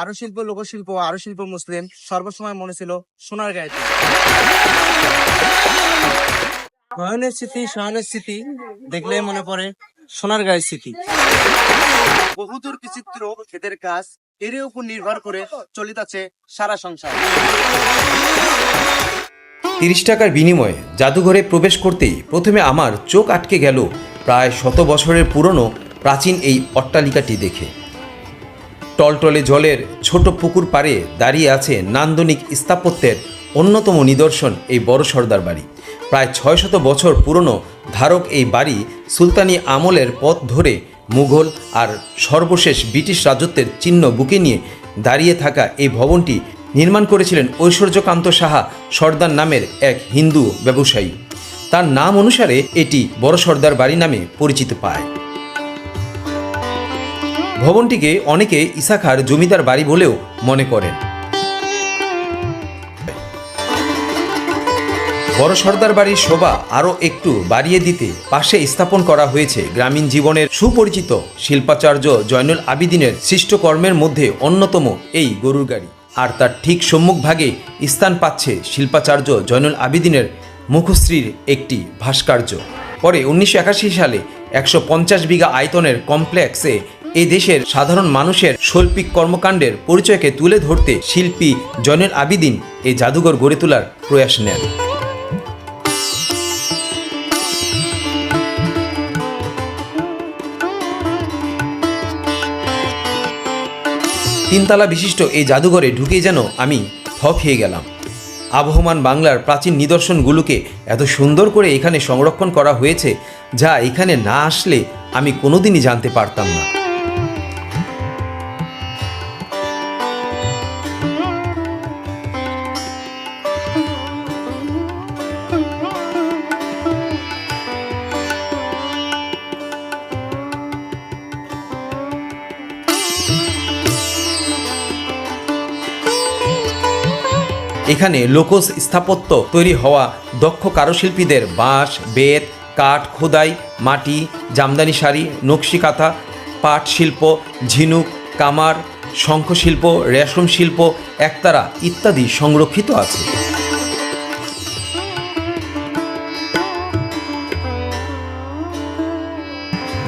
কারুশিল্প লোকশিল্প আরও শিল্প মুসলিম সর্বসময় মনে ছিল সোনার গায়ে নয়নের স্মৃতি শয়নের স্মৃতি দেখলে মনে পড়ে সোনার গায়ের স্মৃতি। বহুদূর বিচিত্র এদের কাজ এর উপর নির্ভর করে চলিতাছে সারা সংসার। তিরিশ টাকার বিনিময়ে জাদুঘরে প্রবেশ করতেই প্রথমে আমার চোখ আটকে গেল প্রায় শত বছরের পুরনো প্রাচীন এই অট্টালিকাটি দেখে। টলটলে জলের ছোট পুকুর পাড়ে দাঁড়িয়ে আছে নান্দনিক স্থাপত্যের অন্যতম নিদর্শন এই বড় সর্দার বাড়ি। প্রায় ছয় শত বছর পুরনো ধারক এই বাড়ি সুলতানি আমলের পথ ধরে মুঘল আর সর্বশেষ ব্রিটিশ রাজত্বের চিহ্ন বুকে নিয়ে দাঁড়িয়ে থাকা এই ভবনটি নির্মাণ করেছিলেন ঐশ্বর্যকান্ত সাহা সর্দার নামের এক হিন্দু ব্যবসায়ী। তার নাম অনুসারে এটি বড় সর্দার বাড়ি নামে পরিচিত পায়। ভবনটিকে অনেকে ইসাখার জমিদার বাড়ি বলেও মনে করেন। বড় সর্দার বাড়ির শোভা আরও একটু বাড়িয়ে দিতে পাশে স্থাপন করা হয়েছে গ্রামীণ জীবনের সুপরিচিত শিল্পাচার্য জয়নুল আবিদিনের সৃষ্ট কর্মের মধ্যে অন্যতম এই গরুর গাড়ি। আর তার ঠিক সম্মুখভাগে স্থান পাচ্ছে শিল্পাচার্য জয়নুল আবিদিনের মুখশ্রীর একটি ভাস্কর্য। পরে উনিশশো একাশি সালে একশো পঞ্চাশ বিঘা আয়তনের কমপ্লেক্সে এই দেশের সাধারণ মানুষের শৈল্পিক কর্মকাণ্ডের পরিচয়কে তুলে ধরতে শিল্পী জয়নুল আবিদিন এই জাদুঘর গড়ে তোলার প্রয়াস নেন। তিনতলা বিশিষ্ট এই জাদুঘরে ঢুকে যেন আমি থ খেয়ে গেলাম। আবহমান বাংলার প্রাচীন নিদর্শনগুলোকে এত সুন্দর করে এখানে সংরক্ষণ করা হয়েছে যা এখানে না আসলে আমি কোনোদিনই জানতে পারতাম না। এখানে লোকজ স্থাপত্য তৈরি হওয়া দক্ষ কারুশিল্পীদের বাঁশ, বেত, কাঠ, খোদাই, মাটি, জামদানি শাড়ি নকশি কাঁথা পাট শিল্প ঝিনুক, কামার, শঙ্খশিল্প, রেশম শিল্প, একতারা ইত্যাদি সংরক্ষিত আছে।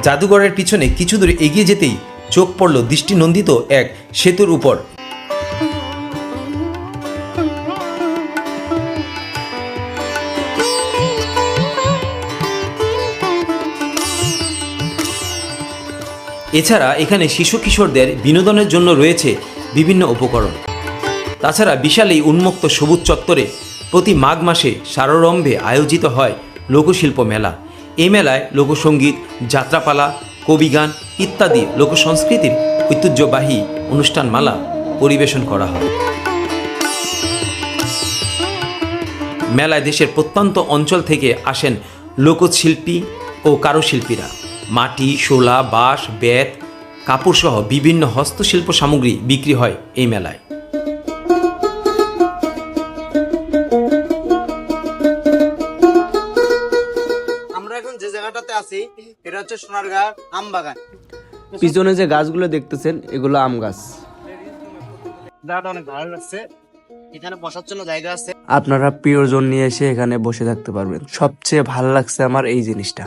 জাদুঘরের পিছনে কিছু দূরে এগিয়ে যেতেই চোখ পড়ল দৃষ্টিনন্দিত এক সেতুর উপর। এছাড়া এখানে শিশু কিশোরদের বিনোদনের জন্য রয়েছে বিভিন্ন উপকরণ। তাছাড়া বিশাল এই উন্মুক্ত সবুজ চত্বরে প্রতি মাঘ মাসে সাররম্ভে আয়োজিত হয় লোকশিল্প মেলা। এই মেলায় লোকসঙ্গীত যাত্রাপালা, কবিগান ইত্যাদি লোকসংস্কৃতির ঐতিহ্যবাহী অনুষ্ঠানমালা পরিবেশন করা হয়। মেলায় দেশের প্রত্যন্ত অঞ্চল থেকে আসেন লোকশিল্পী ও কারুশিল্পীরা। মাটি শোলা বাঁশ বেত কাপড়সহ বিভিন্ন হস্তশিল্প সামগ্রী বিক্রি হয় এই মেলায়। আমরা এখন যে জায়গাটাতে আছি এটা হচ্ছে সোনারগাঁ আম বাগান। পিছনে যে গাছগুলো দেখতেছেন এগুলো আম গাছ। অনেক ভালো লাগছে। এখানে বসার জন্য জায়গা আছে। আপনারা প্রিয়জন নিয়ে এসে এখানে বসে থাকতে পারবেন। সবচেয়ে ভালো লাগছে আমার এই জিনিসটা।